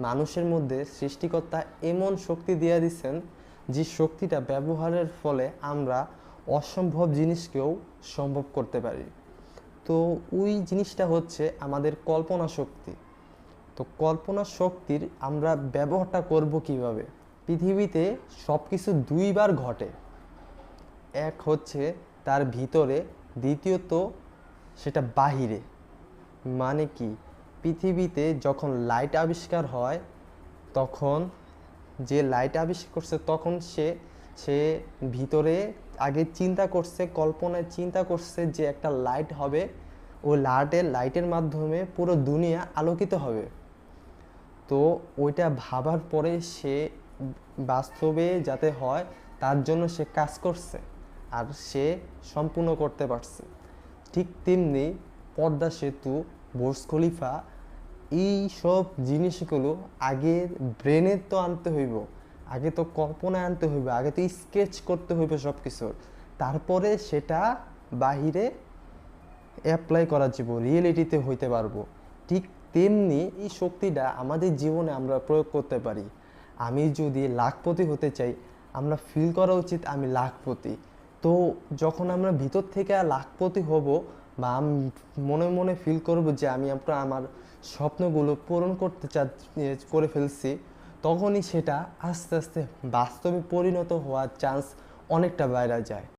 মানুষের মধ্যে সৃষ্টিকর্তা এমন শক্তি দিয়ে দিচ্ছেন যে শক্তিটা ব্যবহারের ফলে আমরা অসম্ভব জিনিসকেও সম্ভব করতে পারি। তো ওই জিনিসটা হচ্ছে আমাদের কল্পনা শক্তি। তো কল্পনা শক্তির আমরা ব্যবহারটা করব কীভাবে? পৃথিবীতে সব কিছু দুইবার ঘটে। এক হচ্ছে তার ভিতরে, দ্বিতীয়ত সেটা বাহিরে। মানে কি? পৃথিবীতে যখন লাইট আবিষ্কার হয়, তখন যে লাইট আবিষ্কার করছে, তখন সে সে ভিতরে আগে চিন্তা করছে, কল্পনায় চিন্তা করছে যে একটা লাইট হবে। ও লাইটের লাইটের মাধ্যমে পুরো দুনিয়া আলোকিত হবে। তো ওইটা ভাবার পরে সে বাস্তবে যাতে হয়, তার জন্য সে কাজ করছে আর সে সম্পূর্ণ করতে পারছে। ঠিক তেমনি পদ্মা সেতু বুর্জ খলিফা, এই সব জিনিসগুলো আগে ব্রেনে তো আনতে হইব, আগে তো কল্পনায় আনতে হইব, আগে তো স্কেচ করতে হইবে সব কিছুর তারপরে সেটা বাহিরে অ্যাপ্লাই করা যাব রিয়েলিটিতে হইতে পারব। ঠিক তেমনি এই শক্তিটা আমাদের জীবনে আমরা প্রয়োগ করতে পারি। আমি যদি লাখপতি হতে চাই, আমরা ফিল করা উচিত আমি লাখপতি। তো যখন আমরা ভিতর থেকে লাখপতি হব বা আমি মনে মনে ফিল করব যে আমি আপনার, আমার স্বপ্নগুলো পূরণ করতে চা করে ফেলছি, তখনই সেটা আস্তে আস্তে বাস্তবে পরিণত হওয়ার চান্স অনেকটা বাইরে যায়।